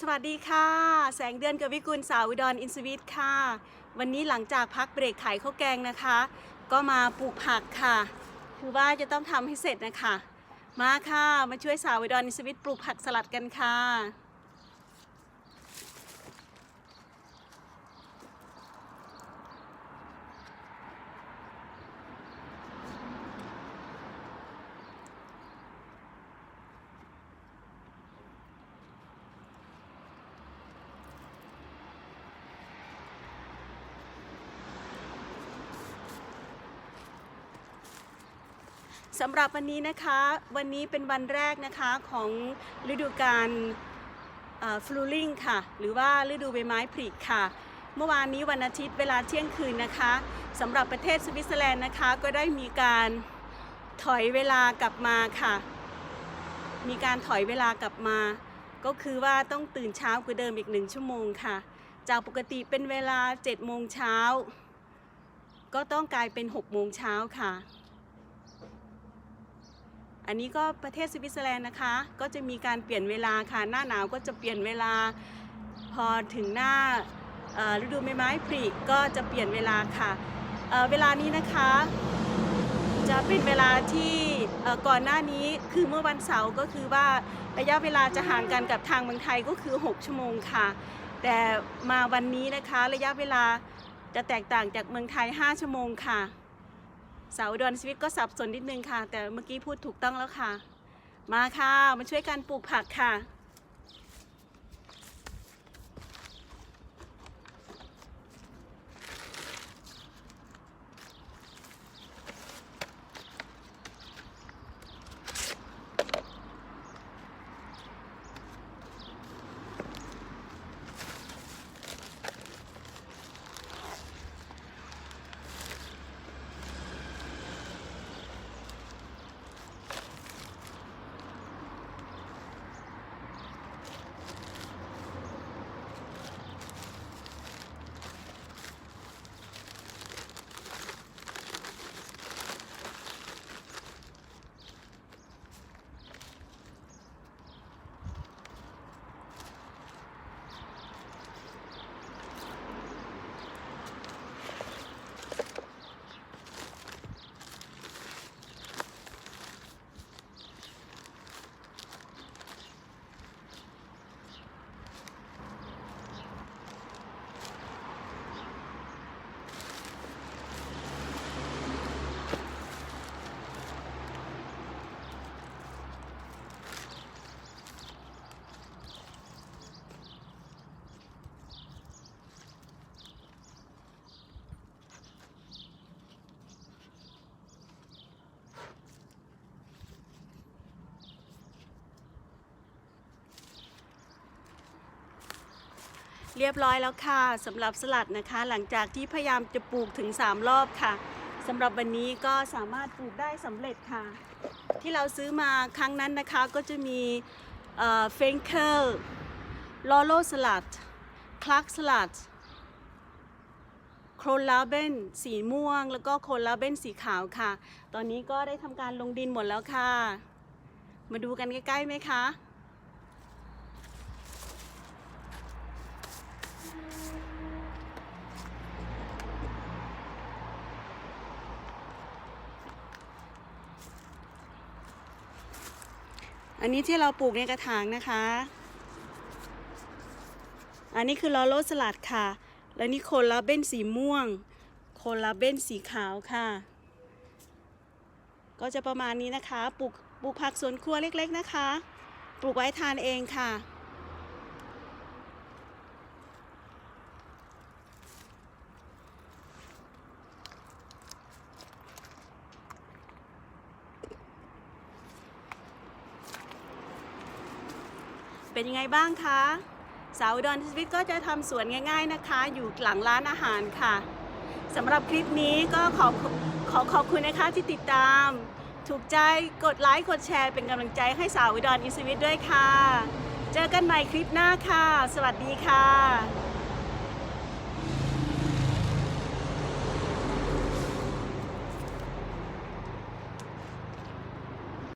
สวัสดีค่ะ แสงเดือนกับวิกุลสาวอุดรอินสวิตค่ะ วันนี้หลังจากพักเบรกขายข้าวแกงนะคะ ก็มาปลูกผักค่ะ คือว่าจะต้องทำให้เสร็จนะคะ มาค่ะ มาช่วยสาวอุดรอินสวิตปลูกผักสลัดกันค่ะ สำหรับวันนี้นะคะวันนี้เป็นวันแรกนะคะของฤดูกาลฟลูลิงค่ะ หรือว่าฤดูใบไม้ผลิค่ะ เมื่อวานนี้วันอาทิตย์เวลาเที่ยงคืนนะคะสำหรับประเทศสวิตเซอร์แลนด์นะคะก็ได้มีการถอยเวลากลับมาค่ะ มีการถอยเวลากลับมา ก็คือว่าต้องตื่นเช้ากว่าเดิมอีกหนึ่งชั่วโมงค่ะ จากปกติเป็นเวลา7โมงเช้าก็ต้องกลายเป็น6โมงเช้าค่ะ อันนี้ก็ประเทศสวิตเซอร์แลนด์นะคะ ก็จะมีการเปลี่ยนเวลาค่ะ หน้าหนาวก็จะเปลี่ยนเวลา พอถึงหน้าฤดูใบไม้ผลิก็จะเปลี่ยนเวลาค่ะเเวลานี้นะคะ จะเป็นเวลาที่ก่อนหน้านี้คือเมื่อวันเสาร์ก็คือว่าระยะเวลาจะห่างกันกับทางเมืองไทยก็คือ 6 ชั่วโมงค่ะ แต่มาวันนี้นะคะระยะเวลาจะแตกต่างจากเมืองไทย 5 ชั่วโมงค่ะ สาวอุดรชีวิตก็สับสนนิดนึงค่ะ แต่เมื่อกี้พูดถูกต้องแล้วค่ะ มาค่ะ มาช่วยกันปลูกผักค่ะ เรียบร้อยแล้วค่ะสำหรับสลัดนะคะ หลังจากที่พยายามจะปลูกถึง 3 รอบค่ะสำหรับวันนี้ก็สามารถปลูกได้สำเร็จค่ะ ที่เราซื้อมาครั้งนั้นนะคะก็จะมีเฟงเคิลลอโลสลัดคลักสลัดโครลาเบนสีม่วง แล้วก็โครลาเบนสีขาวค่ะ ตอนนี้ก็ได้ทำการลงดินหมดแล้วค่ะ มาดูกันใกล้ๆไหมคะ อันนี้ที่เราปลูกในกระถางนะคะ อันนี้คือลอโลสลัดค่ะ แล้วนี่โคลาเบนสีม่วง โคลาเบนสีขาวค่ะ ก็จะประมาณนี้นะคะ ปลูกปลูกผักสวนครัวเล็กๆนะคะ ปลูกไว้ทานเองค่ะ เป็นยังไงบ้างคะสาวดอนสวิตก็จะทำสวนง่าย ๆนะคะ อยู่หลังร้านอาหารค่ะสำหรับคลิปนี้ก็ขอขอขอบคุณนะคะที่ติดตาม ถูกใจกดไลค์กดแชร์เป็นกำลังใจให้สาวอุดรอินสวิตด้วยค่ะ เจอกันใหม่คลิปหน้าค่ะ สวัสดีค่ะ